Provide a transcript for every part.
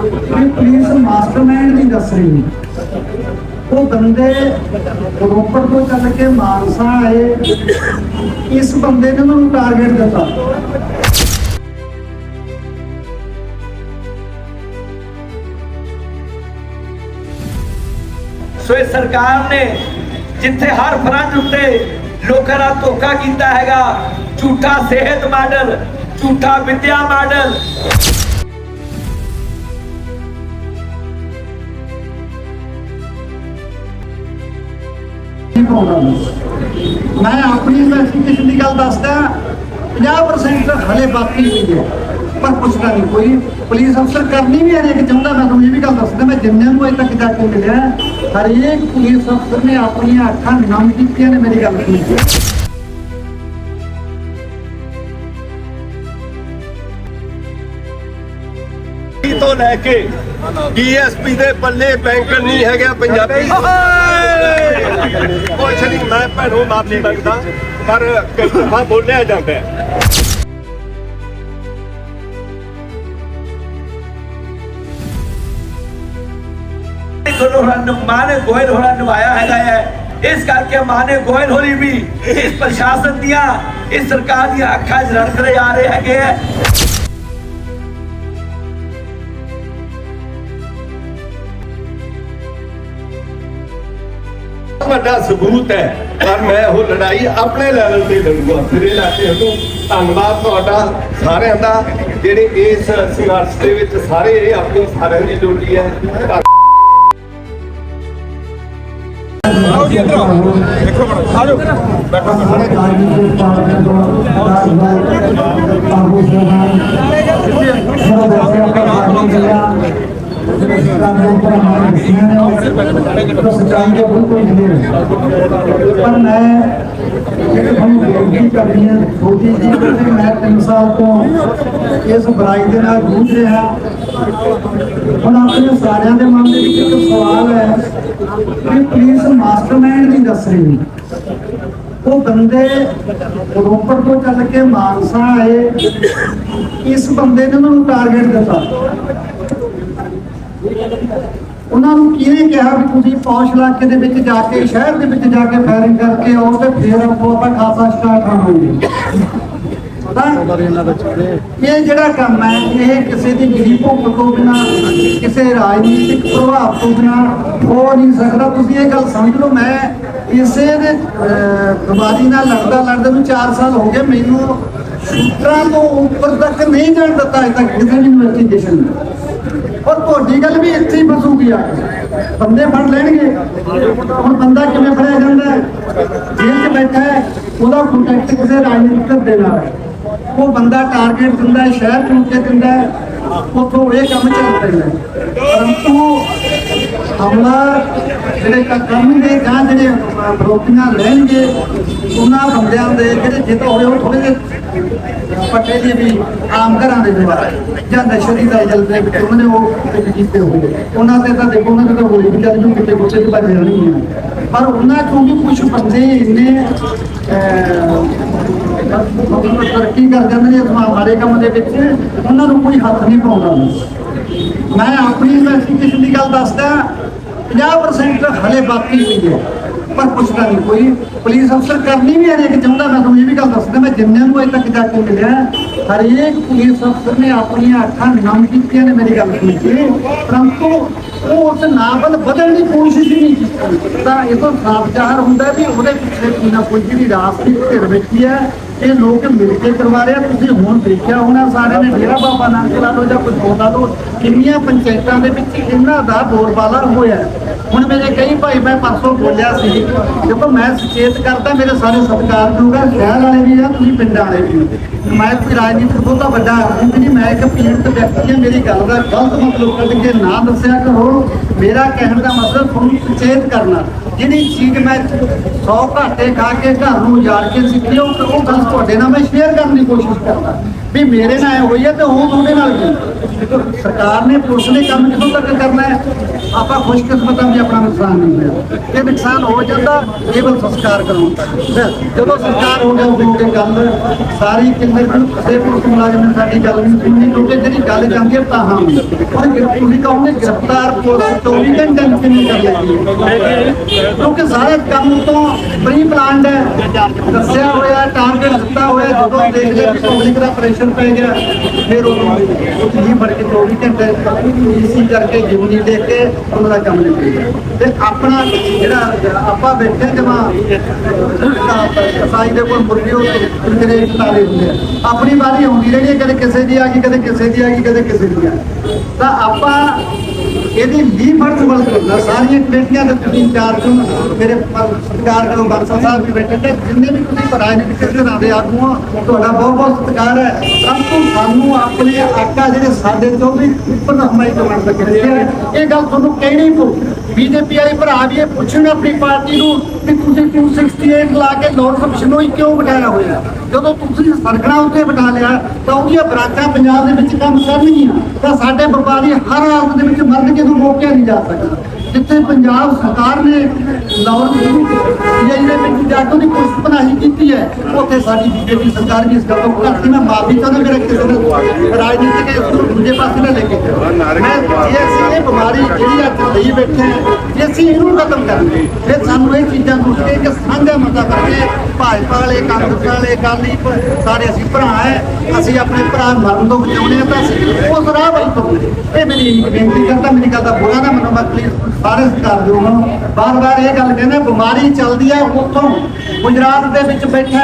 ਕਿ police mastermind ਨਹੀਂ ਦੱਸ ਰਹੀ ਉਹ ਬੰਦੇ ਰੋਪੜ ਤੋਂ ਚੱਲ ਕੇ ਮਾਨਸਾ ਆਏ ਇਸ ਬੰਦੇ ਨੇ ਉਹਨਾਂ ਨੂੰ ਟਾਰਗੇਟ ਦਿੱਤਾ ਸੋ ਇਹ ਸਰਕਾਰ ਨੇ ਜਿੱਥੇ ਹਰ ਫਰੰਟ ਉੱਤੇ ਲੋਕਾਂ ਨਾਲ ਧੋਖਾ ਕੀਤਾ ਹੈਗਾ ਝੂਠਾ ਸਿਹਤ ਮਾਡਲ ਝੂਠਾ ਵਿਦਿਆ ਮਾਡਲ ਨਹੀਂ ਮੈਂ। ਆਪਣੀ ਇਨਵੈਸਟੀਗੇਸ਼ਨ ਦੀ ਗੱਲ ਦੱਸਦਾ 50% ਹਲੇ ਬਾਕੀ ਵੀ ਹੈ ਪਰ ਪੁੱਛਦਾ ਨਹੀਂ ਕੋਈ ਪੁਲਿਸ ਅਫਸਰ ਕਰਨੀ ਵੀ ਹਰੇਕ ਚਾਹੁੰਦਾ, ਮੈਂ ਤੁਹਾਨੂੰ ਇਹ ਵੀ ਗੱਲ ਦੱਸਦਾ ਮੈਂ ਜਿੰਨਿਆਂ ਨੂੰ ਅਜੇ ਤੱਕ ਜਾ ਕੇ ਮਿਲਿਆ, ਹਰੇਕ ਪੁਲਿਸ ਅਫਸਰ ਨੇ ਆਪਣੀਆਂ ਅੱਖਾਂ ਨਮ ਕੀਤੀਆਂ ਨੇ, ਮੇਰੀ ਗੱਲ ਸੁਣੀ ਤੋਂ ਲੈ ਕੇ ਡੀਐਸਪੀ ਦੇ ਪੱਲੇ ਬੈਂਕ ਨਹੀਂ ਹੈਗਾ ਪੰਜਾਬੀ। ਕੁਛ ਨਹੀਂ ਮੈਂ ਭੈਣੋ ਮਾਫੀ ਮੰਗਦਾ ਪਰ ਕਈ ਦਫਾ ਬੋਲਿਆ ਜਾਂਦਾ ਹੈ। ਦੋਨੋਂ ਹੋਰਾਂ ਮਾਂ ਨੇ ਗੋਇਲ ਹੋਰਾਂ ਨਿਭਾਇਆ ਹੈਗਾ ਹੈ। ਇਸ ਕਰਕੇ ਮਾਂ ਨੇ ਗੋਇਲ ਹੋਰੀ ਵੀ ਇਸ ਪ੍ਰਸ਼ਾਸਨ ਦੀਆਂ ਇਸ ਸਰਕਾਰ ਦੀਆਂ ਅੱਖਾਂ 'ਚ ਰੜਕਦੇ ਆ ਰਹੇ ਵੱਡਾ ਸਬੂਤ ਹੈ ਪਰ ਮੈਂ ਉਹ ਲੜਾਈ ਆਪਣੇ ਲੈਵਲ ਤੇ ਲੜੂਗਾ। ਮੇਰੇ ਇਲਾਕੇ ਨੂੰ ਧੰਨਵਾਦ ਤੁਹਾਡਾ ਸਾਰਿਆਂ ਦਾ ਜਿਹੜੇ ਇਸ ਸੰਘਰਸ਼ ਦੇ ਵਿੱਚ ਸਾਰੇ ਇਹ ਆਪਣੀ ਸਾਰਿਆਂ ਦੀ ਡਿਊਟੀ ਹੈ। ਧੰਨ- ਸਾਰੇ ਰਾਜਨੀਤਿਕ ਪਾਰਟੀਆਂ ਤੋਂ ਰਾਜਨੀਤਿਕ ਆਗੂ ਸਹਿਬਾਨ ਸਾਰੇ ਪਰ ਮੈਂ ਜਿਹੜੇ ਤੁਹਾਨੂੰ ਬੇਨਤੀ ਕਰਨੀ ਹੈ ਛੋਟੀ ਜੀ ਕਿ ਮੈਂ ਤਿੰਨ ਸਾਲ ਤੋਂ ਇਸ ਬੁਰਾਈ ਦੇ ਨਾਲ ਜੂਝ ਰਿਹਾ ਹੁਣ ਆਪਣੇ ਸਾਰਿਆਂ ਦੇ ਮਨ ਦੇ ਵਿੱਚ ਇੱਕ ਸਵਾਲ ਹੈ ਕਿ ਪੁਲਿਸ ਮਾਸਟਰਮਾਈਂਡ ਨਹੀਂ ਦੱਸ ਰਹੀ ਉਹ ਬੰਦੇ ਰੋਪੜ ਤੋਂ ਚੱਲ ਕੇ ਮਾਨਸਾ ਆਏ ਇਸ ਬੰਦੇ ਨੇ ਉਹਨਾਂ ਨੂੰ ਟਾਰਗੇਟ ਦਿੱਤਾ ਉਹਨਾਂ ਨੂੰ ਕਿਹਨੇ ਕਿਹਾ ਵੀ ਤੁਸੀਂ ਪੌਸ਼ ਇਲਾਕੇ ਦੇ ਵਿੱਚ ਜਾ ਕੇ, ਸ਼ਹਿਰ ਦੇ ਵਿੱਚ ਜਾ ਕੇ ਫਾਇਰਿੰਗ ਕਰਕੇ ਆਓ ਤੇ ਫਿਰ ਆਪੋ ਆਪਾਂ ਖਾਸਾ ਸਟਾਰਟ ਹੋਣਗੇ ਇਹ ਜਿਹੜਾ ਕੰਮ ਹੈ, ਇਹ ਕਿਸੇ ਦੀ ਗਰੀਬੀ ਭੁੱਖ ਤੋਂ ਬਿਨਾ, ਕਿਸੇ ਰਾਜਨੀਤਿਕ ਪ੍ਰਭਾਵ ਤੋਂ ਬਿਨਾ ਹੋ ਨਹੀਂ ਸਕਦਾ। ਤੁਸੀਂ ਇਹ ਗੱਲ ਸਮਝ ਲਓ, ਮੈਂ ਇਸੇ ਦੇ ਬਿਮਾਰੀ ਨਾਲ ਲੜਦਾ ਲੜਦੇ ਨੂੰ 4 ਸਾਲ ਹੋ ਗਏ, ਮੈਨੂੰ ਸੂਤਰਾਂ ਤੋਂ ਉੱਪਰ ਤੱਕ ਨਹੀਂ ਜਾਣ ਦਿੱਤਾ ਅਜੇ ਤੱਕ ਕਿਸੇ ਵੀ ਇਨਵੈਸਟੀਗੇਸ਼ਨ ਔਰ ਤੁਹਾਡੀ ਗੱਲ ਵੀ ਇੱਥੇ ਹੀ ਫਸੂਗੀ ਆ ਬੰਦੇ ਫੜ ਲੈਣਗੇ। ਹੁਣ ਬੰਦਾ ਕਿਵੇਂ ਫੜਿਆ ਜਾਂਦਾ ਹੈ? ਜੇਲ੍ਹ 'ਚ ਬੈਠਾ ਹੈ, ਉਹਦਾ ਕੰਟੈਕਟ ਕਿਸੇ ਰਾਜਨੀਤਿਕ ਦੇ ਨਾਲ ਹੈ। ਉਹ ਬੰਦਾ ਟਾਰਗੇਟ ਦਿੰਦਾ ਹੈ, ਸ਼ਹਿਰ ਨੂੰ ਕੇ ਦਿੰਦਾ ਹੈ। ਉੱਥੋਂ ਇਹ ਕੰਮ ਚੱਲਦੇ ਨੇ ਪਰੰਤੂ ਹਮਲਾ, ਜਿਹੜੇ ਕੰਮ ਦੇ ਜਾਂ ਜਿਹੜੇ ਬਰੋਕੀਆਂ ਲੈਣਗੇ ਉਹਨਾਂ ਬੰਦਿਆਂ ਦੇ ਜਿਹੜੇ ਜਿੱਤ ਹੋਏ, ਉਹ ਥੋੜੇ ਜਿਹੇ ਪੱਟੇ ਦੀ ਵੀ ਆਮ ਘਰਾਂ ਦੇ ਦੁਆਰਾ ਜਾਂ ਨਸ਼ੇ ਦੀ ਦਾਇਲ ਵਿੱਚ ਉਹਨਾਂ ਨੇ ਉਹ ਕੀਤੇ ਹੋਏ। ਉਹਨਾਂ ਤੇ ਤਾਂ ਦੇਖੋ, ਉਹਨਾਂ ਦੇ ਤਾਂ ਗੋਲੀ ਵੀ ਚੱਲ ਜੂ, ਕਿਤੇ ਗੁੱਸੇ ਚ ਭੱਜ ਜਾਣੀ ਹੈ ਪਰ ਉਹਨਾਂ ਚੋਂ ਵੀ ਕੁਝ ਬੰਦੇ ਇੰਨੇ ਤਰੱਕੀ ਕਰ ਜਾਂਦੇ ਨੇ ਅਸਮਾ ਕੰਮ ਦੇ ਵਿੱਚ, ਉਹਨਾਂ ਨੂੰ ਕੋਈ ਹੱਥ ਨਹੀਂ ਪਾਉਂਦਾ। ਮੈਂ ਆਪਣੀ ਇਨਵੈਸਟੀਗੇਸ਼ਨ ਦੀ ਗੱਲ ਦੱਸਦਾ 50% ਹਲੇ ਬਾਕੀ ਵੀ ਹੈ। ਪਰ ਪੁੱਛਦਾ ਨਹੀਂ ਕੋਈ। ਪੁਲਿਸ ਅਫਸਰ ਕਰਨੀ ਵੀ ਹਰੇਕ ਚਾਹੁੰਦਾ ਮੈਂ ਤੁਹਾਨੂੰ ਇਹ ਵੀ ਗੱਲ ਦੱਸਦਾ, ਮੈਂ ਜਿੰਨਿਆਂ ਨੂੰ ਅਜੇ ਤੱਕ ਜਾ ਕੇ ਮਿਲਿਆ, ਹਰੇਕ ਪੁਲਿਸ ਅਫਸਰ ਨੇ ਆਪਣੀਆਂ ਅੱਖਾਂ ਨਮ ਕੀਤੀਆਂ ਨੇ ਮੇਰੀ ਗੱਲ ਸੁਣ ਕੇ। ਪਰੰਤੂ ਉਹ ਉਸ ਨਾਬਲ ਬਦਲਣ ਦੀ ਕੋਸ਼ਿਸ਼ ਹੀ ਨਹੀਂ ਕੀਤੀ। ਤਾਂ ਇਹ ਤੋਂ ਸਾਫ਼ ਜ਼ਾਹਰ ਹੁੰਦਾ ਵੀ ਉਹਦੇ ਪਿੱਛੇ ਕੋਈ ਨਾ ਕੋਈ ਜਿਹੜੀ ਰਾਜਨੀਤਿਕ ਧਿਰ ਬੈਠੀ ਹੈ ਇਹ ਲੋਕ ਮਿਲ ਕੇ ਕਰਵਾ ਰਹੇ ਆ। ਤੁਸੀਂ ਹੁਣ ਦੇਖਿਆ ਹੋਣਾ ਸਾਰਿਆਂ ਨੇ ਡੇਰਾ ਬਾਬਾ ਨਾਨਕ ਲਾ ਲਓ ਜਾਂ ਕੁਝ ਹੋਰ ਲਾ ਲਓ ਕਿੰਨੀਆਂ ਪੰਚਾਇਤਾਂ ਦੇ ਵਿੱਚ ਇਹਨਾਂ ਦਾ ਬੋਲਬਾਲਾ ਹੋਇਆ ਹੁਣ ਮੇਰੇ ਕਈ ਭਾਈ ਮੈਂ ਪਰਸੋਂ ਬੋਲਿਆ ਸੀ, ਦੇਖੋ ਮੈਂ ਸੁਚੇਤ ਕਰਦਾ, ਮੇਰੇ ਸਾਰੇ ਸਤਿਕਾਰ ਦੂਗਾ ਸ਼ਹਿਰ ਵਾਲੇ ਵੀ ਆ, ਤੁਸੀਂ ਪਿੰਡਾਂ ਵਾਲੇ ਵੀ ਹੋ। ਮੈਂ ਕੋਈ ਰਾਜਨੀਤਿਕ ਬਹੁਤਾ ਵੱਡਾ ਆਦਮੀ ਨਹੀਂ, ਮੈਂ ਇੱਕ ਪੀੜਤ ਵਿਅਕਤੀ ਹਾਂ, ਮੇਰੀ ਗੱਲ ਦਾ ਗਲਤ ਮਤਲਬ ਕੱਢ ਕੇ ਨਾ ਦੱਸਿਆ ਕਰੋ ਮੇਰਾ ਕਹਿਣ ਦਾ ਮਤਲਬ ਤੁਹਾਨੂੰ ਸੁਚੇਤ ਕਰਨਾ, ਜਿਹੜੀ ਚੀਜ਼ ਮੈਂ 100 ਘਾਟੇ ਖਾ ਕੇ ਘਰ ਨੂੰ ਉਜਾੜ ਕੇ ਸਿੱਖੀ, ਉਹ ਉਹ ਗੱਲ ਤੁਹਾਡੇ ਨਾਲ ਮੈਂ ਸ਼ੇਅਰ ਕਰਨ ਦੀ ਕੋਸ਼ਿਸ਼ ਕਰਦਾ। ਵੀ ਮੇਰੇ ਨਾਲ ਐ ਹੋਈ ਹੈ ਤੇ ਉਹ ਤੁਹਾਡੇ ਨਾਲ ਵੀ ਸਰਕਾਰ ਨੇ ਪੁਲਿਸ ਨੇ ਕੰਮ ਕਿਦੋਂ ਤੱਕ ਕਰਨਾ ਹੈ ਆਪਾਂ ਖੁਸ਼ਕਿਸਮਤ ਹਾਂ ਵੀ ਆਪਣਾ ਨੁਕਸਾਨ ਨਹੀਂ ਹੋਇਆ ਜੇ ਨੁਕਸਾਨ ਹੋ ਜਾਂਦਾ ਕੇਵਲ ਸੰਸਕਾਰ ਕਰਾਉਣ ਤੱਕ ਬਸ, ਜਦੋਂ ਸੰਸਕਾਰ ਹੋ ਗਿਆ ਉਦੋਂ ਤੇ ਗੱਲ ਸਾਰੀ ਕਿੰਨੇ ਕਿਸੇ ਪੁਲਿਸ ਮੁਲਾਜ਼ਮ ਨੇ ਸਾਡੀ ਗੱਲ ਨਹੀਂ ਸੁਣਨੀ ਕਿਉਂਕਿ ਜਿਹੜੀ ਗੱਲ ਜਾਂਦੀ ਹੈ ਤਾਂ ਹਾਂ ਹੁਣ ਜੇ ਤੁਸੀਂ ਕਹੋਗੇ ਗ੍ਰਿਫਤਾਰ ਪੁਲਿਸ 24 ਘੰਟੇ ਨੂੰ ਕਿੰਨੀ ਕਰ ਲੈਂਦੀ ਹੈ ਕਿਉਂਕਿ ਸਾਰਾ ਕੰਮ ਤੋਂ ਪ੍ਰੀ ਪਲਾਨਡ ਹੈ ਦੱਸਿਆ ਹੋਇਆ ਟਾਰਗੇਟ ਦਿੱਤਾ ਹੋਇਆ ਜਦੋਂ ਦੇਖ ਲਿਆ ਕਿ ਪਬਲਿਕ ਦਾ ਪ੍ਰੈਸ਼ਰ ਪੈ ਗਿਆ, ਫਿਰ ਉਹ ਜੀ ਫੜ ਕੇ 24 ਘੰਟੇ ਈਸੀ ਕਰਕੇ ਜਿਮਨੀ ਦੇਖ ਕੇ ਉਹਨਾਂ ਕੰਮ ਨਿਕਲ ਗਿਆ ਤੇ ਆਪਣਾ ਜਿਹੜਾ ਆਪਾਂ ਬੈਠੇ ਜਮਾ ਕਸਾਈ ਦੇ ਕੋਲ ਮੁਰਗੀ ਉਹ ਕਿਤੇ ਤਾਲੇ ਹੁੰਦੇ ਆ ਆਪਣੀ ਵਾਰੀ ਹੁੰਦੀ ਰਹੀ ਹੈ ਕਦੇ ਕਿਸੇ ਦੀ ਆ ਗਈ, ਕਦੇ ਕਿਸੇ ਦੀ ਆ ਗਈ, ਕਦੇ ਕਿਸੇ ਦੀ ਆ ਗਈ। ਤਾਂ ਆਪਾਂ ਇਹਦੀ ਲੀਡ ਫਰਜ਼ ਵੱਲ ਸਾਰੀਆਂ ਕਮੇਟੀਆਂ ਦੇ ਤੁਸੀਂ ਇੰਚਾਰਜ ਹੋ, ਮੇਰੇ ਪਰ ਸਤਿਕਾਰ ਕਰੋ ਬਾਦਸ਼ਾਹ ਸਾਹਿਬ ਵੀ ਬੈਠੇ ਤੇ ਜਿੰਨੇ ਵੀ ਤੁਸੀਂ ਰਾਜਨੀਤਿਕ ਧਿਰਾਂ ਦੇ ਆਗੂ ਹੋ, ਤੁਹਾਡਾ ਬਹੁਤ ਬਹੁਤ ਸਤਿਕਾਰ ਹੈ। ਪਰੰਤੂ ਸਾਨੂੰ ਆਪਣੇ ਆਕਾ ਜਿਹੜੇ ਸਾਡੇ ਤੋਂ ਵੀ ਉੱਪਰ ਹਮਾਈ ਕਮਾਂਡ ਤੱਕ ਇਹ ਗੱਲ ਤੁਹਾਨੂੰ ਕਹਿਣੀ ਪਊ। ਬੀਜੇਪੀ ਵਾਲੇ ਭਰਾ ਵੀ ਇਹ ਪੁੱਛਣ ਆਪਣੀ ਪਾਰਟੀ ਨੂੰ ਕਿ ਤੁਸੀਂ 268 ਲਾ ਕੇ ਲੋਕ ਸਭਾ ਹੀ ਕਿਉਂ ਬਿਠਾਇਆ ਹੋਇਆ? ਜਦੋਂ ਤੁਸੀਂ ਸਰਕਣਾ ਉੱਤੇ ਬਿਠਾ ਲਿਆ, ਤਾਂ ਉਹਦੀਆਂ ਬਰਾਕਾਂ ਪੰਜਾਬ ਦੇ ਵਿੱਚ ਕੰਮ ਕਰਨਗੀਆਂ। ਤਾਂ ਸਾਡੇ ਵਪਾਰੀ ਹਰ ਹਾਲਤ ਦੇ ਵਿੱਚ ਮਰਨ ਕੇ ਰੋਕਿਆ ਨਹੀਂ ਜਾ ਸਕਦਾ। ਜਿੱਥੇ ਪੰਜਾਬ ਸਰਕਾਰ ਨੇ ਲਾਹੌਰ ਦੇ ਵਿੱਚ ਜਾ ਕੇ ਉਹਦੀ ਪੁਲਿਸ ਪਨਾਹੀ ਕੀਤੀ ਹੈ ਉੱਥੇ ਸਾਡੀ ਬੀਜੇਪੀ ਸਰਕਾਰ ਵੀ ਇਸ ਗੱਲ ਤੋਂ ਕਰਦੀ ਮੈਂ ਮਾਫੀ ਚਾਹੁੰਦਾ ਮੇਰਾ ਕਿਸੇ ਨੂੰ ਰਾਜਨੀਤਿਕ ਇਸ ਦੂਜੇ ਪਾਸੇ ਨਾ ਲੈ ਕੇ। ਮੈਂ ਜੇ ਅਸੀਂ ਇਹ ਬਿਮਾਰੀ ਜਿਹੜੀ ਅੱਜ ਲਈ ਬੈਠੇ ਜੇ ਅਸੀਂ ਇਹਨੂੰ ਖਤਮ ਕਰਨਾ ਫਿਰ ਸਾਨੂੰ ਇਹ ਚੀਜ਼ਾਂ ਨੂੰ ਇੱਕ ਸਾਂਝਾ ਮਤਾ ਕਰਕੇ ਭਾਜਪਾ ਵਾਲੇ ਕਾਂਗਰਸ ਵਾਲੇ ਅਕਾਲੀ ਸਾਰੇ ਅਸੀਂ ਭਰਾ ਹੈ ਅਸੀਂ ਆਪਣੇ ਭਰਾ ਮਰਨ ਤੋਂ ਬਚਾਉਣੇ ਆ ਤਾਂ ਅਸੀਂ ਉਸ ਇਹ ਮੇਰੀ ਬੇਨਤੀ ਕਰਦਾ, ਮੇਰੀ ਗੱਲ ਦਾ ਬੁਰਾ ਨਾ ਮੰਨੋ ਮੈਂ ਪਲੀਜ਼ ਸਾਰੇ ਸਤਿਕਾਰ ਦਿਓ ਹੁਣ ਬਾਰ-ਬਾਰ ਇਹ ਗੱਲ ਕਹਿੰਦਾ, ਬਿਮਾਰੀ ਚੱਲਦੀ ਹੈ ਉੱਥੋਂ ਗੁਜਰਾਤ ਦੇ ਵਿੱਚ ਬੈਠਾ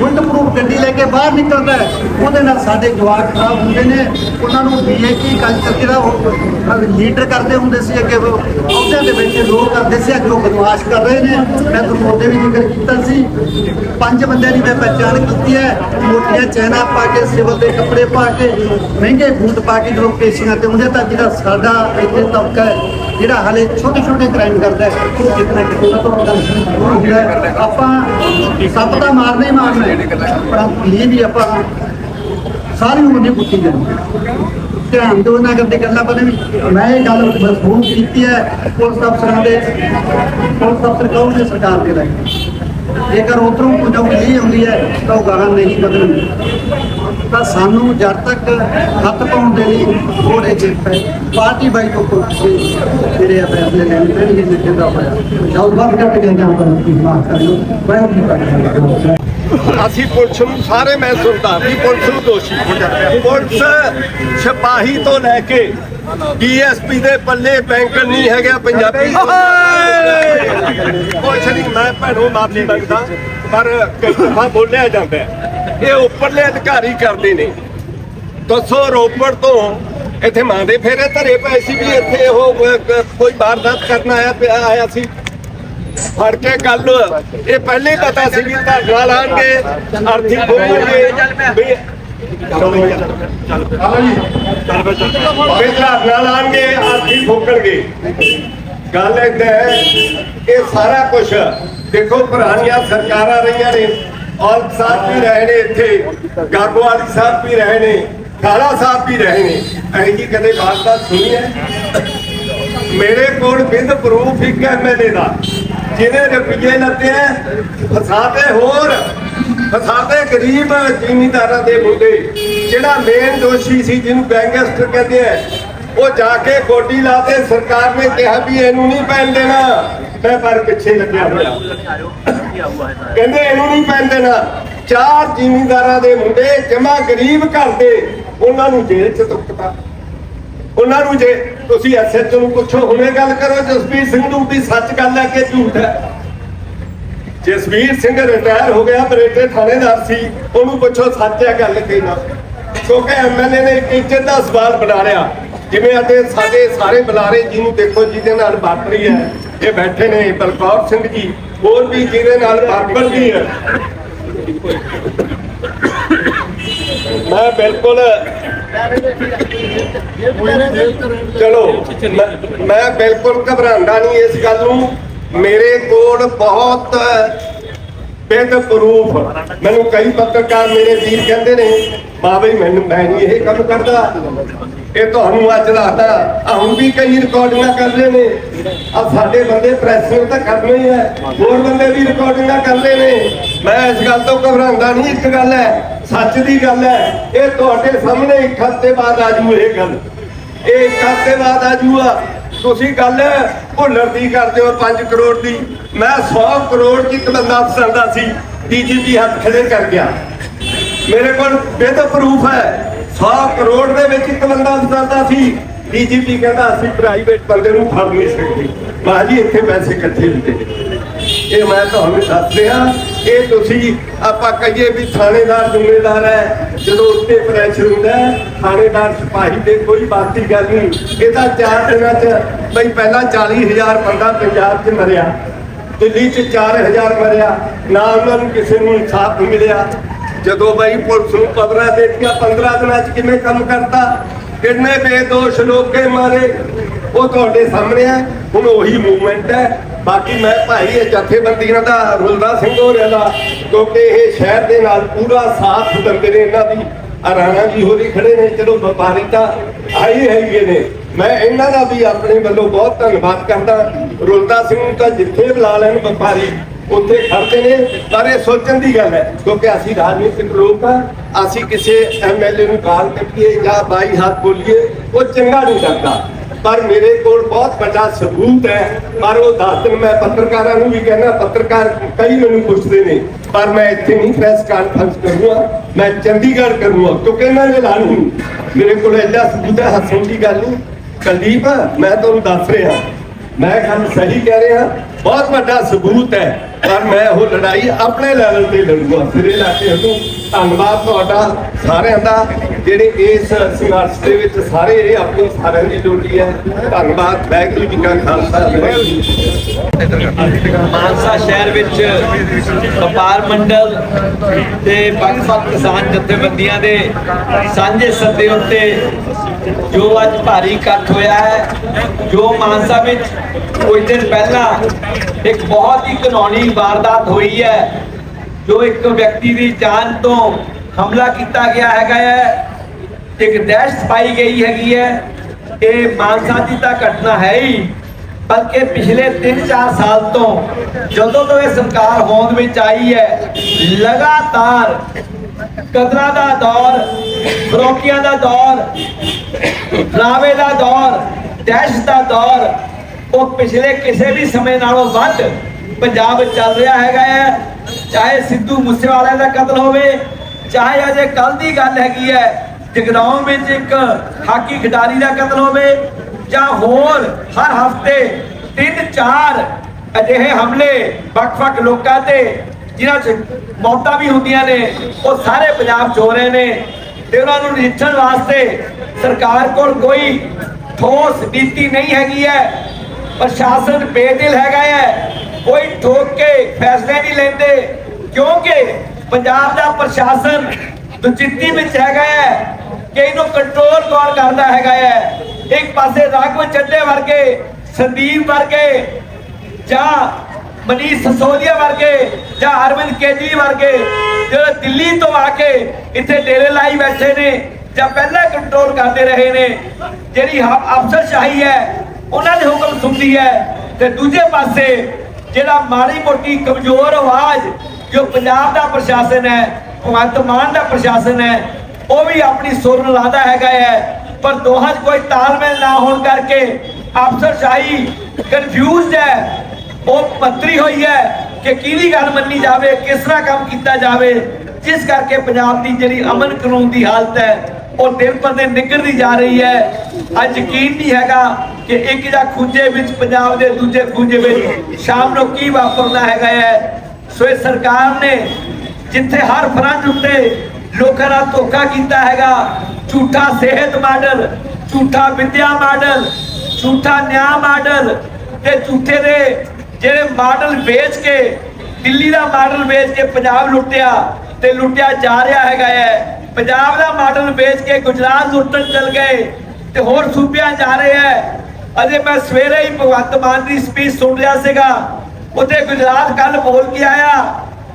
ਬੁਲਟ ਪ੍ਰੂਫ ਗੱਡੀ ਲੈ ਕੇ ਬਾਹਰ ਨਿਕਲਦਾ ਉਹਦੇ ਨਾਲ ਸਾਡੇ ਜਵਾਕ ਖਰਾਬ ਹੁੰਦੇ ਨੇ। ਉਹਨਾਂ ਨੂੰ ਬੀਏਪੀ ਕਲਚਰ ਜਿਹੜਾ ਲੀਡਰ ਕਰਦੇ ਹੁੰਦੇ ਸੀ, ਅੱਗੇ ਉਹ ਅਹੁਦਿਆਂ ਦੇ ਵਿੱਚ ਲੋਕ ਕਰਦੇ ਸੀ ਅੱਜ ਉਹ ਬਦਮਾਸ਼ ਕਰ ਰਹੇ ਨੇ। ਮੈਂ ਤੁਹਾਨੂੰ ਉਹਦੇ ਵੀ ਜ਼ਿਕਰ ਕੀਤਾ ਸੀ। ਪੰਜ ਬੰਦਿਆਂ ਦੀ ਮੈਂ ਪਹਿਚਾਣ ਕੀਤੀ ਹੈ। ਮੋਟੀਆਂ ਚੈਨਾ ਪਾ ਕੇ, ਸਿਵਲ ਦੇ ਕੱਪੜੇ ਪਾ ਕੇ, ਮਹਿੰਗੇ ਬੂਟ ਪਾ ਕੇ ਜਦੋਂ ਪੇਸ਼ੀਆਂ ਤੇ ਉਹਦੇ ਤਾਂ ਜਿਹੜਾ ਸਾਡਾ ਇੱਥੇ ਤਬਕਾ ਹੈ ਜਿਹੜਾ ਹਾਲੇ ਛੋਟੇ ਛੋਟੇ ਕ੍ਰਾਈਮ ਕਰਦਾ ਹੈ ਉਹ ਕਿਤਨਾ ਕਿਤਨਾ ਤੋਂ ਹੁੰਦਾ ਆਪਾਂ ਸੱਪ ਤਾਂ ਮਾਰਨਾ ਹੀ ਮਾਰਨਾ ਹੈ ਪਰ ਇਹ ਵੀ ਆਪਾਂ ਸਾਰੀ ਉਮਰ ਨਹੀਂ ਪੁੱਟੀ ਜਾਂਦੀ। ਧਿਆਨ ਦਿਓ ਨਾ ਕਰਦੇ ਗੱਲਾਂ ਬਣੇ ਵੀ ਮੈਂ ਇਹ ਗੱਲ ਮਜ਼ਬੂਤ ਕੀਤੀ ਹੈ ਪੁਲਿਸ ਅਫਸਰਾਂ ਦੇ ਪੁਲਿਸ ਅਫਸਰ ਨੇ ਸਰਕਾਰ ਦੇ ਲਈ ਜੇਕਰ ਉਧਰੋਂ ਕੋਈ ਨਹੀਂ ਆਉਂਦੀ ਹੈ ਤਾਂ ਉਹ ਗਾਹਾਂ ਨਹੀਂ ਬਦਲਣੀ ਤਾਂ ਸਾਨੂੰ ਜਦ ਤੱਕ ਹੱਥ ਪਾਉਣ ਦੇ ਲਈ ਥੋੜੇ ਚਿਰ ਪੈ ਪਾਰਟੀ ਬਾਈ ਤੋਂ ਕੋਈ ਆ ਫੈਸਲੇ ਲੈਣੇ ਪੈਣਗੇ ਜਿੱਥੇ ਦਾ ਹੋਇਆ। ਜਦ ਬਾਅਦ ਕੱਟ ਕੇ ਜਾਂ ਪਰ ਮਾਫ ਕਰ ਲਓ ਮੈਂ ਉਹ ਨਹੀਂ ਕਰਦਾ ਅਸੀਂ ਪੁਲਿਸ ਨੂੰ ਸਾਰੇ ਮੈਂ ਸੁਣਦਾ ਵੀ ਪੁਲਿਸ ਨੂੰ ਦੋਸ਼ੀ ਪੁਲਿਸ ਸਿਪਾਹੀ ਤੋਂ ਲੈ ਕੇ ਡੀਐਸਪੀ ਦੇ ਪੱਲੇ ਬੈਂਕ ਨਹੀਂ ਹੈਗਾ ਪੰਜਾਬੀ ਕੁਛ ਨਹੀਂ ਮੈਂ ਭੈਣੋ ਮਾਫੀ ਮੰਗਦਾ ਪਰ ਕਈ ਦਫਾ ਬੋਲਿਆ ਜਾਂਦਾ ਹੈ। ਇਹ ਉੱਪਰਲੇ ਅਧਿਕਾਰੀ ਕਰਦੇ ਨੇ। ਦੱਸੋ ਰੋਪੜ ਤੋਂ ਇੱਥੇ ਮਾਂ ਦੇ ਫੇਰੇ ਧਰੇ ਪਏ ਸੀ ਵੀ ਇੱਥੇ ਉਹ ਕੋਈ ਵਾਰਦਾਤ ਕਰਨ ਆਇਆ ਪਿਆ, ਆਇਆ ਸੀ? ਫੜ ਕੇ ਗੱਲ, ਇਹ ਪਹਿਲੇ ਪਤਾ ਸੀ ਵੀ ਧਰਨਾ ਲਾਣਗੇ ਅਰਥੀ ਬੋਲਣਗੇ, ਵੀ ਵੀ ਧਰਨਾ ਲਾਣਗੇ ਅਰਥੀ ਫੋਕਣਗੇ ਗੱਲ ਏਦਾਂ ਹੈ, ਇਹ ਸਾਰਾ ਕੁਝ ਦੇਖੋ ਪੁਰਾਣੀਆਂ ਸਰਕਾਰਾਂ ਰਹੀਆਂ ਨੇ। ਔਲਖ ਸਾਹਿਬ ਵੀ ਰਹੇ ਨੇ ਇੱਥੇ। ਗਾਗੋਵਾਲੀ ਸਾਹਿਬ ਵੀ ਰਹੇ ਨੇ ਖਾਲਾ ਸਾਹਿਬ ਵੀ ਰਹੇ ਨੇ। ਐਂ ਜੀ ਕਦੇ ਵਾਰਦਾਤ ਸੁਣੀ ਹੈ? ਮੇਰੇ ਕੋਲ ਵਿਦ ਪ੍ਰੂਫ ਇੱਕ ਐਮਐਲਏ ਦਾ ਜਿਹਨੇ ਰੁਪਈਏ ਲੱਤੇ ਫਸਾਤੇ ਹੋਰ ਫਸਾਤੇ ਗਰੀਬ ਜ਼ਿਮੀਂਦਾਰਾਂ ਦੇ ਮੁੰਡੇ। ਜਿਹੜਾ ਮੇਨ ਦੋਸ਼ੀ ਸੀ, ਜਿਹਨੂੰ ਗੈਂਗਸਟਰ ਕਹਿੰਦੇ ਐ ਉਹ ਜਾ ਕੇ ਗੋਡੀ ਲਾ ਲਾਤੇ ਸਰਕਾਰ ਨੇ ਕਿਹਾ ਵੀ ਇਹਨੂੰ ਨਹੀਂ ਪੈਣ ਦੇਣਾ। ਮੈਂ ਪਰ ਪਿੱਛੇ ਲੱਗਿਆ ਹੋਇਆ ਕਹਿੰਦੇ ਇਹਨੂੰ ਨਹੀਂ ਪੈਣ ਦੇਣਾ ਚਾਰ ਜ਼ਿਮੀਂਦਾਰਾਂ ਦੇ ਮੁੰਡੇ ਜਮਾ ਗਰੀਬ ਘਰ ਦੇ ਉਹਨਾਂ ਨੂੰ ਜੇਲ੍ਹ ਚ ਤੁੱਕਤਾ ਉਹਨਾਂ ਨੂੰ ਜੇ ਤੁਸੀਂ ਐਸਐਚਓ ਨੂੰ ਪੁੱਛੋ ਹੁਣੇ ਗੱਲ ਕਰੋ ਜਸਵੀਰ ਸਿੰਘ ਨੂੰ ਵੀ ਸੱਚ ਗੱਲ ਹੈ ਕਿ ਝੂਠ ਹੈ? ਜਸਵੀਰ ਸਿੰਘ ਰਿਟਾਇਰ ਹੋ ਗਿਆ ਬਰੇਟੇ ਥਾਣੇਦਾਰ ਸੀ। ਉਹਨੂੰ ਪੁੱਛੋ ਸੱਚ ਹੈ ਗੱਲ ਕਿ ਨਾ? ਕਿਉਂਕਿ ਐਮਐਲਏ ਨੇ ਇੱਕ ਇੱਜ਼ਤ ਦਾ ਸਵਾਲ ਬਣਾ ਲਿਆ। ਜਿਵੇਂ ਅਤੇ ਸਾਡੇ ਸਾਰੇ ਬੁਲਾਰੇ ਜਿਹਨੂੰ ਦੇਖੋ ਜਿਹਦੇ ਨਾਲ ਵਾਪਰੀ ਹੈ, ਇਹ ਬੈਠੇ ਨੇ ਬਲਕੌਰ ਸਿੰਘ ਜੀ, ਹੋਰ ਵੀ ਜਿਹਦੇ ਨਾਲ ਵਾਪਰਦੀ ਹੈ। ਮੈਂ ਬਿਲਕੁਲ ਚਲੋ, ਮੈਂ- ਬਿਲਕੁਲ ਘਬਰਾਉਂਦਾ ਨਹੀਂ ਇਸ ਗੱਲ ਨੂੰ। ਮੇਰੇ ਕੋਲ ਬਹੁਤ ਵਿਦ ਪ੍ਰੂਫ। ਮੈਨੂੰ ਕਈ ਪੱਤਰਕਾਰ ਮੇਰੇ ਵੀਰ ਕਹਿੰਦੇ ਨੇ, ਬਾਬਾ ਜੀ ਮੈਨੂੰ ਮੈਂ ਨਹੀਂ ਇਹ ਕੰਮ ਕਰਦਾ। ਇਹ ਤੁਹਾਨੂੰ ਅੱਜ ਦੱਸਦਾ ਹੁਣ ਵੀ ਕਈ ਰਿਕਾਰਡਿੰਗਾਂ ਕਰ ਰਹੇ ਨੇ। ਆ ਸਾਡੇ ਬੰਦੇ ਪ੍ਰੈਸ ਨੂੰ ਤਾਂ ਕਰਨਾ ਹੀ ਹੈ ਹੋਰ ਬੰਦੇ ਵੀ ਰਿਕਾਰਡਿੰਗਾਂ ਕਰਦੇ ਨੇ। ਮੈਂ ਇਸ ਗੱਲ ਤੋਂ ਘਬਰਾਉਂਦਾ ਨਹੀਂ, ਇੱਕ ਗੱਲ ਹੈ, ਸੱਚ ਦੀ ਗੱਲ ਹੈ, ਇਹ ਤੁਹਾਡੇ ਸਾਹਮਣੇ ਇੱਕ ਹਫ਼ਤੇ ਬਾਅਦ ਆਜੂ ਇਹ ਗੱਲ। ਇਹ ਇੱਕ ਹਫ਼ਤੇ ਬਾਅਦ ਆਜੂਆ ਤੁਸੀਂ ਗੱਲ ਭੁੱਲਰ ਦੀ ਕਰਦੇ ਹੋ 5 ਕਰੋੜ ਦੀ। ਮੈਂ 100 ਕਰੋੜ ਦੀ ਇੱਕ ਬੰਦਾ ਫਸਾਉਂਦਾ ਸੀ ਡੀਜੀਪੀ ਹੱਥ ਖੜੇ ਕਰ ਗਿਆ। ਮੇਰੇ ਕੋਲ ਬੇਦ ਪ੍ਰੂਫ ਹੈ। 100 ਕਰੋੜ ਦੇ ਵਿੱਚ ਇੱਕ ਬੰਦਾ ਫਸਾਉਂਦਾ ਸੀ। ਡੀਜੀਪੀ ਕਹਿੰਦਾ, ਅਸੀਂ ਪ੍ਰਾਈਵੇਟ ਬੰਦੇ ਨੂੰ ਫੜ ਨਹੀਂ ਸਕਦੇ। ਬਾਹਰ ਇੱਥੇ ਪੈਸੇ ਇਕੱਠੇ ਹੁੰਦੇ ਇਹ ਮੈਂ ਤੁਹਾਨੂੰ ਦੱਸ ਰਿਹਾ, ਇਹ ਤੁਸੀਂ ਆਪਾਂ ਕਹੀਏ ਵੀ ਥਾਣੇਦਾਰ ਜ਼ਿੰਮੇਦਾਰ ਹੈ। ਜਦੋਂ ਉੱਤੇ ਪ੍ਰੈਸ਼ਰ ਹੁੰਦਾ ਥਾਣੇਦਾਰ ਸਿਪਾਹੀ ਤੇ ਕੋਈ ਬਾਤੀ ਗੱਲ ਨਹੀਂ। ਇਹਦਾ ਚਾਰ ਦਿਨਾਂ ਚ ਬਈ ਪਹਿਲਾਂ 40000 ਬੰਦਾ ਪੰਜਾਬ 'ਚ ਮਰਿਆ। ਦਿੱਲੀ 'ਚ 4000 ਮਰਿਆ। ਨਾ ਉਹਨਾਂ ਨੂੰ ਕਿਸੇ ਨੂੰ ਇਨਸਾਫ ਮਿਲਿਆ। ਜਦੋਂ ਬਈ ਪੁਲਿਸ ਨੂੰ ਖਬਰਾਂ ਦਿੱਤੀਆਂ 15 ਦਿਨਾਂ 'ਚ ਕਿਵੇਂ ਕੰਮ ਕਰਤਾ, ਕਿੰਨੇ ਬੇਦੋਸ਼ ਲੋਕੇ ਮਾਰੇ, ਉਹ ਤੁਹਾਡੇ ਸਾਹਮਣੇ ਹੈ। ਹੁਣ ਉਹੀ ਮੂਵਮੈਂਟ ਹੈ। ਬਾਕੀ ਮੈਂ ਭਾਈ ਇਹ ਜਥੇਬੰਦੀਆਂ ਦਾ ਰੁਲਦਾ ਸਿੰਘ ਹੋ ਰਿਹਾ ਕਿਉਂਕਿ ਇਹ ਸ਼ਹਿਰ ਦੇ ਨਾਲ ਪੂਰਾ ਸਾਥ ਦਿੰਦੇ ਨੇ ਇਹਨਾਂ ਦੀ। ਰਾਣਾ ਜੀ ਹੋਰੀ ਖੜੇ ਨੇ, ਚਲੋ ਵਪਾਰੀ ਤਾਂ ਆਏ ਹੈਗੇ ਨੇ। ਮੈਂ ਇਹਨਾਂ ਦਾ ਵੀ ਆਪਣੇ ਵੱਲੋਂ ਬਹੁਤ ਧੰਨਵਾਦ ਕਰਦਾ। ਰੁਲਦਾ ਸਿੰਘ ਨੂੰ ਤਾਂ ਜਿੱਥੇ ਬੁਲਾ ਲੈਣ ਵਪਾਰੀ। ਉੱਥੇ ਖੜਦੇ ਨੇ, ਪਰ ਇਹ ਸੋਚਣ ਦੀ ਗੱਲ ਹੈ, ਕਿਉਂਕਿ ਅਸੀਂ ਰਾਜਨੀਤਿਕ ਲੋਕ ਆ ਅਸੀਂ ਕਿਸੇ ਐਮਐਲਏ ਨੂੰ ਗਾਲ ਕੱਢੀਏ ਜਾਂ ਬਾਈ ਹੱਥ ਬੋਲੀਏ, ਉਹ ਚੰਗਾ ਨਹੀਂ ਲੱਗਦਾ। ਪਰ ਮੇਰੇ ਕੋਲ ਬਹੁਤ ਵੱਡਾ ਸਬੂਤ ਹੈ, ਪਰ ਉਹ ਦੱਸ ਦਿਨ ਮੈਂ ਪੱਤਰਕਾਰਾਂ ਨੂੰ ਵੀ ਕਹਿਣਾ ਪੱਤਰਕਾਰ ਕਈ ਮੈਨੂੰ ਪੁੱਛਦੇ ਨੇ, ਪਰ ਮੈਂ ਇੱਥੇ ਨਹੀਂ ਪ੍ਰੈਸ ਕਾਨਫਰੰਸ ਕਰੂੰਗਾ, ਮੈਂ ਚੰਡੀਗੜ੍ਹ ਕਰੂੰਗਾ, ਕਿਉਂਕਿ ਇਹਨਾਂ ਨੇ ਐਲਾਨ ਮੇਰੇ ਕੋਲ ਐਡਾ ਸਬੂਤ ਹੈ, ਹੱਸਣ ਦੀ ਗੱਲ ਨਹੀਂ। ਕੁਲਦੀਪ ਮੈਂ ਤੁਹਾਨੂੰ ਦੱਸ ਰਿਹਾ, ਮੈਂ ਗੱਲ ਸਹੀ ਕਹਿ ਰਿਹਾ, ਬਹੁਤ ਵੱਡਾ ਸਬੂਤ ਹੈ। ਪਰ ਮੈਂ ਉਹ ਲੜਾਈ ਆਪਣੇ ਲੈਵਲ ਤੇ ਲੜੂਗਾ। ਸਿਰੇ ਲਾ ਕੇ ਹਟੂ। ਧੰਨਵਾਦ ਤੁਹਾਡਾ ਸਾਰਿਆਂ ਦਾ, ਜਿਹੜੇ ਇਸ ਸੰਘਰਸ਼ ਦੇ ਵਿੱਚ ਸਾਰੇ ਇਹ ਆਪਣੀ ਸਾਰਿਆਂ ਦੀ ਡਿਊਟੀ ਹੈ। ਧੰਨਵਾਦ, ਵਾਹਿਗੁਰੂ ਜੀ ਕਾ ਖਾਲਸਾ। ਵਾਹਿਗੁਰੂ ਮਾਨਸਾ ਸ਼ਹਿਰ ਵਿੱਚ ਵਪਾਰ ਮੰਡਲ ਤੇ ਵੱਖ-ਵੱਖ ਕਿਸਾਨ ਜਥੇਬੰਦੀਆਂ ਦੇ ਸਾਂਝੇ ਸੱਦੇ ਉੱਤੇ ਜੋ ਅੱਜ ਭਾਰੀ ਇਕੱਠ ਹੋਇਆ ਹੈ, ਜੋ ਮਾਨਸਾ ਵਿੱਚ ਕੁਝ ਦਿਨ ਪਹਿਲਾਂ ਇੱਕ ਬਹੁਤ ਹੀ ਘਿਨੌਣੀ ਵਾਰਦਾਤ ਹੋਈ ਹੈ, ਜੋ ਇੱਕ ਵਿਅਕਤੀ ਦੀ ਜਾਨ ਤੋਂ ਹਮਲਾ ਕੀਤਾ ਗਿਆ ਹੈਗਾ ਹੈ, ਇੱਕ ਦਹਿਸ਼ਤ ਪਾਈ ਗਈ ਹੈਗੀ ਹੈ ਇਹ ਮਾਨਸਾ ਦੀ ਤਾਂ ਘਟਨਾ ਹੈ ਹੀ, ਬਲਕਿ ਪਿਛਲੇ 3-4 ਸਾਲ ਤੋਂ ਜਦੋਂ ਤੋਂ ਇਹ ਸਰਕਾਰ ਹੋਂਦ ਵਿੱਚ ਆਈ ਹੈ, ਲਗਾਤਾਰ ਕਦਰਾਂ ਦਾ ਦੌਰ ਫਰੋਕੀਆਂ ਦਾ ਦੌਰ ਰਾਵੇ ਦਾ ਦੌਰ, ਦਹਿਸ਼ਤ ਦਾ ਦੌਰ, ਉਹ ਪਿਛਲੇ ਕਿਸੇ ਵੀ ਸਮੇਂ ਨਾਲੋਂ ਵੱਧ ਪੰਜਾਬ ਚੱਲ ਰਿਹਾ ਹੈਗਾ ਹੈ। ਚਾਹੇ ਸਿੱਧੂ ਮੂਸੇਵਾਲੇ ਦਾ ਕਤਲ ਹੋਵੇ, ਚਾਹੇ ਅਜੇ ਕੱਲ ਦੀ ਗੱਲ ਹੈਗੀ ਹੈ ਜਗਰਾਉਂ ਵਿੱਚ ਇੱਕ ਹਾਕੀ ਖਿਡਾਰੀ ਦਾ ਕਤਲ ਹੋਵੇ, ਜਾਂ ਹੋਰ, ਹਰ ਹਫ਼ਤੇ ਤਿੰਨ ਚਾਰ ਅਜਿਹੇ ਹਮਲੇ ਵੱਖ-ਵੱਖ ਲੋਕਾਂ ਤੇ ਜਿਨ੍ਹਾਂ 'ਚ ਮੌਤਾਂ ਵੀ ਹੁੰਦੀਆਂ ਨੇ, ਉਹ ਸਾਰੇ ਪੰਜਾਬ 'ਚ ਹੋ ਰਹੇ ਨੇ ਤੇ ਉਹਨਾਂ ਨੂੰ ਨਜਿੱਠਣ ਵਾਸਤੇ ਸਰਕਾਰ ਕੋਲ ਕੋਈ ਠੋਸ ਨੀਤੀ ਨਹੀਂ ਹੈਗੀ ਹੈ। ਪ੍ਰਸ਼ਾਸਨ ਬੇਦਿਲ ਹੈਗਾ ਹੈ। ਕੋਈ ਠੋਕ ਕੇ ਫੈਸਲੇ ਨਹੀਂ ਲੈਂਦੇ, ਕਿਉਂਕਿ ਪੰਜਾਬ ਦਾ ਪ੍ਰਸ਼ਾਸਨ ਦੁਚਿੱਤੀ ਵਿੱਚ ਹੈਗਾ ਹੈ ਕਿ ਇਹਨੂੰ ਕੰਟਰੋਲ ਕੌਣ ਕਰਦਾ ਹੈਗਾ ਹੈ। ਇੱਕ ਪਾਸੇ ਰਾਘਵ ਚੱਡੇ ਵਰਗੇ, ਸੰਦੀਪ ਵਰਗੇ ਜਾਂ ਮਨੀਸ਼ ਸਸੋਦੀਆ ਵਰਗੇ ਜਾਂ ਅਰਵਿੰਦ ਕੇਜਰੀ ਵਰਗੇ ਜਿਹੜੇ ਦਿੱਲੀ ਤੋਂ ਆ ਕੇ ਇੱਥੇ ਡੇਰੇ ਲਾਈ ਬੈਠੇ ਨੇ ਜਾਂ ਪਹਿਲਾਂ ਕੰਟਰੋਲ ਕਰਦੇ ਰਹੇ ਨੇ, ਜਿਹੜੀ ਹ- ਅਫਸਰਸ਼ਾਹੀ ਹੈ, ਉਹਨਾਂ ਦੇ ਹੁਕਮ ਸੁਣਦੀ ਹੈ ਤੇ ਦੂਜੇ ਪਾਸੇ ਜਿਹੜਾ ਮਾੜੀ ਮੋਟੀ ਕਮਜ਼ੋਰ ਆਵਾਜ਼ ਜੋ ਪੰਜਾਬ ਦਾ ਪ੍ਰਸ਼ਾਸਨ ਹੈ, ਭਗਵੰਤ ਮਾਨ ਦਾ ਪ੍ਰਸ਼ਾਸਨ ਹੈ, ਉਹ ਵੀ ਆਪਣੀ ਸੁਰ ਲਾਦਾ ਹੈਗਾ ਹੈ। ਪਰ ਦੋਹਾਂ 'ਚ ਕੋਈ ਤਾਲਮੇਲ ਨਾ ਹੋਣ ਕਰਕੇ ਅਫਸਰ ਸ਼ਾਹੀ ਕਨਫਿਊਜ਼ਡ ਹੈ। ਉਹ ਪੱਤਰੀ ਹੋਈ ਹੈ ਕਿ ਕਿਹਦੀ ਗੱਲ ਮੰਨੀ ਜਾਵੇ, ਕਿਸ ਤਰ੍ਹਾਂ ਕੰਮ ਕੀਤਾ ਜਾਵੇ, ਜਿਸ ਕਰਕੇ ਪੰਜਾਬ ਦੀ ਜਿਹੜੀ ਅਮਨ ਕਾਨੂੰਨ ਦੀ ਹਾਲਤ ਹੈ, ਉਹ ਦਿਨ ਪਰ ਦਿਨ ਨਿਕਲਦੀ ਜਾ ਰਹੀ ਹੈ। ਅੱਜ ਯਕੀਨ ਨਹੀਂ ਹੈਗਾ ਕਿ ਇੱਕ ਜਾਂ ਖੂੰਜੇ ਵਿੱਚ ਪੰਜਾਬ ਦੇ ਦੂਜੇ ਖੂੰਜੇ ਵਿੱਚ ਸ਼ਾਮ ਨੂੰ ਕੀ ਵਾਪਰਦਾ ਹੈਗਾ ਹੈ। ਸੋ ਇਹ ਸਰਕਾਰ ਨੇ ਜਿੱਥੇ ਹਰ ਫਰੰਟ ਉੱਤੇ ਲੋਕਾਂ ਨਾਲ ਧੋਖਾ ਕੀਤਾ ਹੈਗਾ, ਝੂਠਾ ਸਿਹਤ ਮਾਡਲ, ਝੂਠਾ ਵਿਦਿਆ ਮਾਡਲ, ਝੂਠਾ ਨਿਆਂ ਮਾਡਲ ਤੇ ਝੂਠੇ ਦੇ ਜਿਹੜੇ ਮਾਡਲ ਵੇਚ ਕੇ, ਦਿੱਲੀ ਦਾ ਮਾਡਲ ਵੇਚ ਕੇ ਪੰਜਾਬ ਲੁੱਟਿਆ ਤੇ ਲੁੱਟਿਆ ਜਾ ਰਿਹਾ ਹੈਗਾ ਹੈ। ਪੰਜਾਬ ਦਾ ਮਾਡਲ ਵੇਚ ਕੇ ਗੁਜਰਾਤ ਲੁੱਟਣ ਚਲ ਗਏ ਤੇ ਹੋਰ ਸੂਬਿਆਂ ਜਾ ਰਹੇ ਹੈ। ਅਜੇ ਮੈਂ ਸਵੇਰੇ ਹੀ ਭਗਵੰਤ ਮਾਨ ਦੀ ਸਪੀਚ ਸੁਣ ਰਿਹਾ ਸੀਗਾ। ਉੱਥੇ ਗੁਜਰਾਤ ਕੱਲ ਬੋਲ ਕੇ ਆਇਆ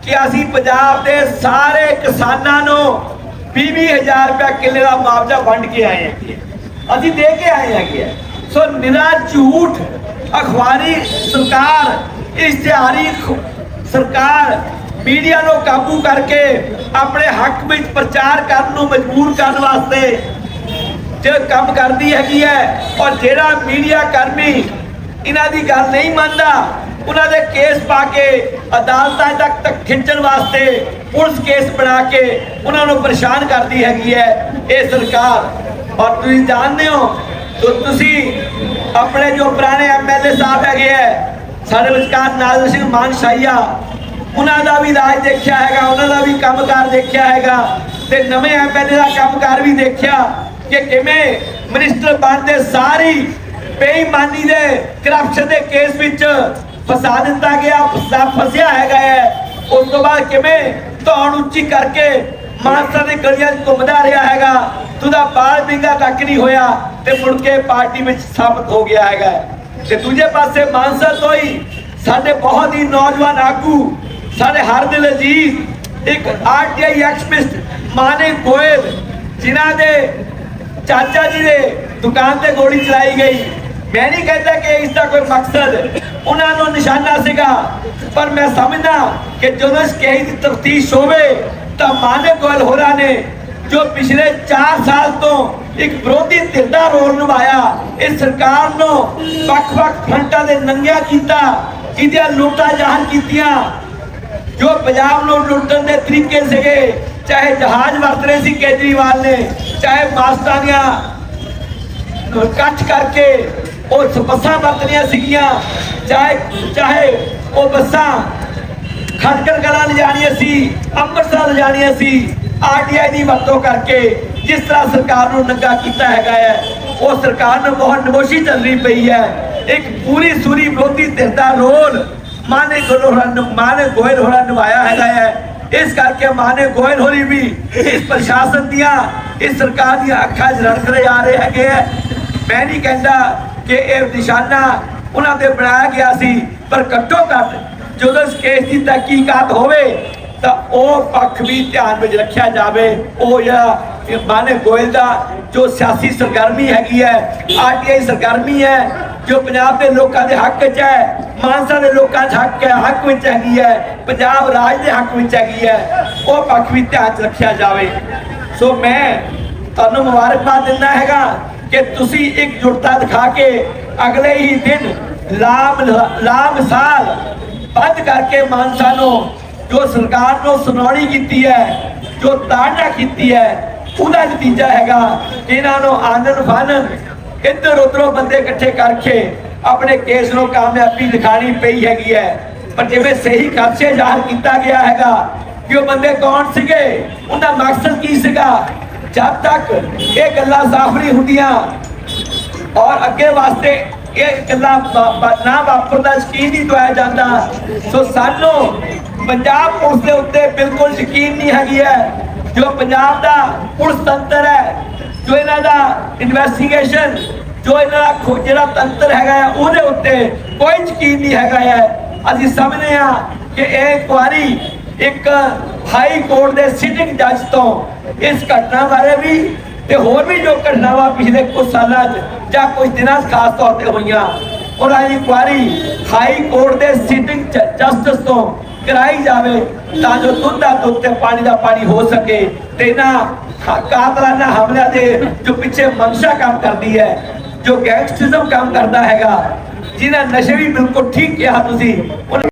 ਕਿ ਅਸੀਂ ਪੰਜਾਬ ਦੇ ਸਾਰੇ ਕਿਸਾਨਾਂ ਨੂੰ 20000 ਰੁਪਏ ਕਿੱਲੇ ਦਾ ਮੁਆਵਜ਼ਾ ਵੰਡ ਕੇ ਆਏ ਹਾਂ ਅਸੀਂ ਦੇ ਕੇ ਆਏ ਹੈਗੇ। ਆ। ਸੋ ਨਿਰਾ ਝੂਠ ਅਖਬਾਰੀ ਸਰਕਾਰ ਇਸ਼ਤਿਹਾਰੀ ਸਰਕਾਰ ਮੀਡੀਆ ਨੂੰ ਕਾਬੂ ਕਰਕੇ ਆਪਣੇ ਹੱਕ ਵਿੱਚ ਪ੍ਰਚਾਰ ਕਰਨ ਨੂੰ ਮਜਬੂਰ ਕਰਨ ਵਾਸਤੇ ਜੇ ਕੰਮ ਕਰਦੀ ਹੈਗੀ ਹੈ, ਔਰ ਜਿਹੜਾ ਮੀਡੀਆ ਕਰਮੀ ਇਹਨਾਂ ਦੀ ਗੱਲ ਨਹੀਂ ਮੰਨਦਾ, ਉਹਨਾਂ ਦੇ ਕੇਸ ਪਾ ਕੇ ਅਦਾਲਤਾਂ ਤੱਕ ਤੱਕ ਖਿੱਚਣ ਵਾਸਤੇ ਪੁਲਿਸ ਕੇਸ ਬਣਾ ਕੇ ਉਹਨਾਂ ਨੂੰ ਪਰੇਸ਼ਾਨ ਕਰਦੀ ਹੈਗੀ ਹੈ, ਇਹ ਸਰਕਾਰ। ਔਰ ਤੁਸੀਂ ਜਾਣਦੇ ਹੋ ਤੁਸੀਂ ਆਪਣੇ ਜੋ ਪੁਰਾਣੇ ਐਮਐਲਏ ਸਾਹਿਬ ਹੈਗੇ ਹੈ ਸਾਡੇ ਵਿਚਕਾਰ ਨਾਜ਼ਰ ਸਿੰਘ ਮਾਨ ਸ਼ਾਹੀਆ ਉਹਨਾਂ ਦਾ ਵੀ ਰਾਜ ਦੇਖਿਆ ਹੈਗਾ, ਉਹਨਾਂ ਦਾ ਵੀ ਕੰਮਕਾਰ ਦੇਖਿਆ ਹੈਗਾ ਤੇ ਨਵੇਂ ਐਮਐਲਏ ਦਾ ਕੰਮਕਾਰ ਵੀ ਦੇਖਿਆ ਕਿ ਕਿਵੇਂ ਮਿਨਿਸਟਰ ਬਣਦੇ ਸਾਰੀ ਬੇਈਮਾਨੀ ਦੇ ਕਰਪਸ਼ਨ ਦੇ ਕੇਸ ਵਿੱਚ ਫਸਾ ਦਿੱਤਾ ਗਿਆ ਫਸਿਆ ਹੈਗਾ ਹੈ। ਉਸ ਤੋਂ ਬਾਅਦ ਕਿਵੇਂ ਧੌਣ ਉੱਚੀ ਕਰਕੇ ਮਾਨਸਾ ਦੇ ਗਲੀਆਂ 'ਚ ਘੁੰਮਦਾ ਰਿਹਾ ਹੈਗਾ। ਤੁਦਾ ਬਾਲ ਵਿੰਗਾ ਤੱਕ ਨਹੀਂ ਹੋਇਆ ਤੇ ਮੁੜ ਕੇ ਪਾਰਟੀ ਵਿੱਚ ਸਾਬਤ ਹੋ ਗਿਆ ਹੈਗਾ। ਤੇ ਦੂਜੇ ਪਾਸੇ ਮਾਨਸਾ ਤੋਂ ਹੀ ਸਾਡੇ ਬਹੁਤ ਹੀ ਨੌਜਵਾਨ ਆਗੂ, ਸਾਡੇ ਹਰ ਅਜ਼ੀਜ਼, ਇੱਕ ਆਰਟੀਆਈ ਐਕਸਪਿਸਟ ਮਾਨੇ ਗੋਇਲ, ਜਿਨ੍ਹਾਂ ਦੇ ਚਾਚਾ ਜੀ ਦੇ ਦੁਕਾਨ ਤੇ ਗੋਲੀ ਚਲਾਈ ਗਈ। ਮੈਂ ਨਹੀਂ ਕਹਿੰਦਾ ਕਿ ਇਸ ਦਾ ਕੋਈ ਮਕਸਦ ਉਹਨਾਂ ਨੂੰ ਨਿਸ਼ਾਨਾ ਸੀਗਾ, ਪਰ ਮੈਂ ਸਮਝਦਾ ਕਿ ਜਦੋਂ ਇਸ ਕੇਸ ਦੀ ਤਫਤੀਸ਼ ਹੋਵੇ ਤਾਂ ਮਾਨੇ ਗੋਇਲ ਹੋਰਾਂ ਨੇ ਜੋ ਪਿਛਲੇ 4 ਸਾਲ ਤੋਂ ਇੱਕ ਵਿਰੋਧੀ ਧਿਰ ਦਾ ਰੋਲ ਨਿਭਾਇਆ ਇਸ ਸਰਕਾਰ ਨੂੰ ਵੱਖ-ਵੱਖ ਫਰੰਟਾਂ ਦੇ ਨੰਗਿਆ ਕੀਤਾ, ਜਿਹਦੀਆਂ ਲੁੱਟਾਂ ਜਾਹਰ ਕੀਤੀਆਂ। ਜੋ ਪੰਜਾਬ ਨੂੰ ਲੁੱਟਣ ਦੇ ਤਰੀਕੇ ਸੀਗੇ, ਚਾਹੇ ਜਹਾਜ਼ ਵਰਤ ਰਹੇ ਸੀ ਕੇਜਰੀਵਾਲ ਨੇ, ਚਾਹੇ ਮਾਸਟਰਾਂ ਦੀਆਂ ਇਕੱਠ ਕਰਕੇ ਉਹ ਬੱਸਾਂ ਵਰਤਣੀਆਂ ਸੀਗੀਆਂ, ਚਾਹੇ ਚਾਹੇ ਉਹ ਬੱਸਾਂ ਖਟਕੜ ਕਲਾਂ ਲਿਜਾਣੀਆਂ ਸੀ, ਅੰਮ੍ਰਿਤਸਰ ਲਿਜਾਣੀਆਂ ਸੀ ਆਰਟੀਆਈ ਦੀ ਵਰਤੋਂ ਕਰਕੇ ਜਿਸ ਤਰ੍ਹਾਂ ਸਰਕਾਰ ਨੂੰ ਨੰਗਾ ਕੀਤਾ ਹੈਗਾ ਹੈ, ਉਹ ਸਰਕਾਰ ਨੂੰ ਬਹੁਤ ਨਮੋਸ਼ੀ ਚੱਲਣੀ ਪਈ ਹੈ। ਇੱਕ ਪੂਰੀ ਸੂਰੀ ਵਿਰੋਧੀ ਧਿਰ ਦਾ ਰੋਲ ਮਾਨੇ ਗੋਇਲ ਮਾਨੇ ਗੋਇਲ ਹੋਣਾ ਨਿਭਾਇਆ ਹੈਗਾ ਹੈ। ਇਸ ਕਰਕੇ ਮਾਨੇ ਗੋਇਲ ਹੋਰੀ ਵੀ ਇਸ ਪ੍ਰਸ਼ਾਸਨ ਦੀਆਂ, ਇਸ ਸਰਕਾਰ ਦੀਆਂ ਅੱਖਾਂ 'ਚ ਰੜਕਦੇ ਆ ਰਹੇ ਹੈਗੇ ਹੈ। ਮੈਂ ਨਹੀਂ ਕਹਿੰਦਾ ਕਿ ਇਹ ਨਿਸ਼ਾਨਾ ਉਹਨਾਂ ਤੇ ਬਣਾਇਆ ਗਿਆ ਸੀ, ਪਰ ਘੱਟੋ ਘੱਟ ਜਦੋਂ ਇਸ ਕੇਸ ਦੀ ਤਹਿਕੀਕਾਤ ਹੋਵੇ ਤਾਂ ਉਹ ਪੱਖ ਵੀ ਧਿਆਨ ਵਿੱਚ ਰੱਖਿਆ ਜਾਵੇ। ਉਹ ਜਿਹੜਾ ਮਾਨੇ ਗੋਇਲ ਦਾ ਜੋ ਸਿਆਸੀ ਸਰਗਰਮੀ ਹੈਗੀ ਹੈ, ਆਰਟੀਆਈ ਸਰਗਰਮੀ ਹੈ, ਜੋ ਪੰਜਾਬ ਦੇ ਲੋਕਾਂ ਦੇ ਹੱਕ 'ਚ ਹੈ, ਮਾਨਸਾ ਦੇ ਲੋਕਾਂ 'ਚ ਹੱਕ ਹੈ, ਹੱਕ ਵਿੱਚ ਹੈਗੀ ਹੈ, ਪੰਜਾਬ ਰਾਜ ਦੇ ਹੱਕ ਵਿੱਚ ਹੈਗੀ ਹੈ, ਉਹ ਪੱਖ ਵੀ ਧਿਆਨ 'ਚ ਰੱਖਿਆ ਜਾਵੇ। ਸੋ ਮੈਂ ਤੁਹਾਨੂੰ ਮੁਬਾਰਕਬਾਦ ਦਿੰਦਾ ਹੈਗਾ ਕਿ ਤੁਸੀਂ ਇੱਕ ਜੁੜਤਾ ਦਿਖਾ ਕੇ ਅਗਲੇ ਹੀ ਦਿਨ ਲਾਮ ਲਾਮ ਸਾਲ ਬੰਦ ਕਰਕੇ ਮਾਨਸਾ ਨੂੰ ਜੋ ਸਰਕਾਰ ਨੂੰ ਸੁਣਾਉਣੀ ਕੀਤੀ ਹੈ, ਜੋ ਤਾੜਨਾ ਕੀਤੀ ਹੈ, ਉਹਦਾ ਨਤੀਜਾ ਹੈਗਾ ਇਹਨਾਂ ਨੂੰ ਆਨੰਦ ਫਾਨਨ ਇੱਧਰ ਉੱਧਰੋਂ ਬੰਦੇ ਇਕੱਠੇ ਕਰਕੇ ਆਪਣੇ ਕੇਸ ਨੂੰ ਕਾਮਯਾਬੀ ਦਿਖਾਣੀ ਪਈ ਹੈਗੀ ਹੈ। ਪਰ ਜਿਵੇਂ ਸਹੀ ਖਰਚੇ ਜ਼ਾਹਰ ਕੀਤਾ ਗਿਆ ਹੈਗਾ ਕਿ ਉਹ ਬੰਦੇ ਕੌਣ ਸੀਗੇ, ਉਹਦਾ ਮਕਸਦ ਕੀ ਸੀਗਾ? ਜਦ ਤੱਕ ਇਹ ਗੱਲਾਂ ਸਾਫ਼ ਨਹੀਂ ਹੁੰਦੀਆਂ ਔਰ ਅੱਗੇ ਵਾਸਤੇ ਇਹ ਗੱਲਾਂ ਨਾ ਵਾਪਰਦਾ, ਯਕੀਨ ਨਹੀਂ ਦਵਾਇਆ ਜਾਂਦਾ। ਸੋ ਸਾਨੂੰ ਪੰਜਾਬ ਪੁਲਿਸ ਦੇ ਉੱਤੇ ਬਿਲਕੁਲ ਯਕੀਨ ਨਹੀਂ ਹੈਗੀ ਹੈ। ਜੋ ਪੰਜਾਬ ਦਾ ਪੁਲਿਸ ਤੰਤਰ ਹੈ, ਜੋ ਇਹਨਾਂ ਦਾ ਇਨਵੈਸਟੀਗੇਸ਼ਨ ਜੋ ਇਹਨਾਂ ਦਾ ਜਿਹੜਾ ਤੰਤਰ ਹੈਗਾ ਹੈ, ਉਹਦੇ ਉੱਤੇ ਕੋਈ ਯਕੀਨ ਨਹੀਂ ਹੈਗਾ ਹੈ। ਅਸੀਂ ਸਮਝਦੇ ਹਾਂ ਕਿ ਇਹ ਇਨਕੁਆਰੀ ਇੱਕ ਹਾਈ ਕੋਰਟ ਦੇ ਸਿਟਿੰਗ ਜੱਜ ਤੋਂ ਇਸ ਘਟਨਾ ਬਾਰੇ ਵੀ ਤੇ ਹੋਰ ਵੀ ਜੋ ਘਟਨਾਵਾਂ ਪਿਛਲੇ ਕੁਝ ਸਾਲਾਂ 'ਚ ਜਾਂ ਕੁਝ ਦਿਨਾਂ 'ਚ ਖਾਸ ਤੌਰ ਤੇ ਹੋਈਆਂ, ਉਹਨਾਂ ਦੀ ਇਨਕੁਆਰੀ ਹਾਈ ਕੋਰਟ ਦੇ ਸਿਟਿੰਗ ਜਸਟਿਸ ਤੋਂ ਕਰਾਈ ਜਾਵੇ ਤਾਂ ਜੋ ਦੁੱਧ ਦਾ ਦੁੱਧ ਤੇ ਪਾਣੀ ਦਾ ਪਾਣੀ ਹੋ ਸਕੇ ਤੇ ਇਹਨਾਂ ਕਾਤਲਾਨਾ ਹਮਲਿਆਂ ਦੇ ਜੋ ਪਿੱਛੇ ਮਨਸ਼ਾ ਕੰਮ ਕਰਦੀ ਹੈ, ਜੋ ਗੈਂਗਸਟਰਿਜ਼ਮ ਕੰਮ ਕਰਦਾ ਹੈਗਾ ਜਿਨ੍ਹਾਂ ਨਸ਼ੇ ਵੀ ਬਿਲਕੁਲ ਠੀਕ ਕਿਹਾ ਤੁਸੀਂ ਉਹਨਾਂ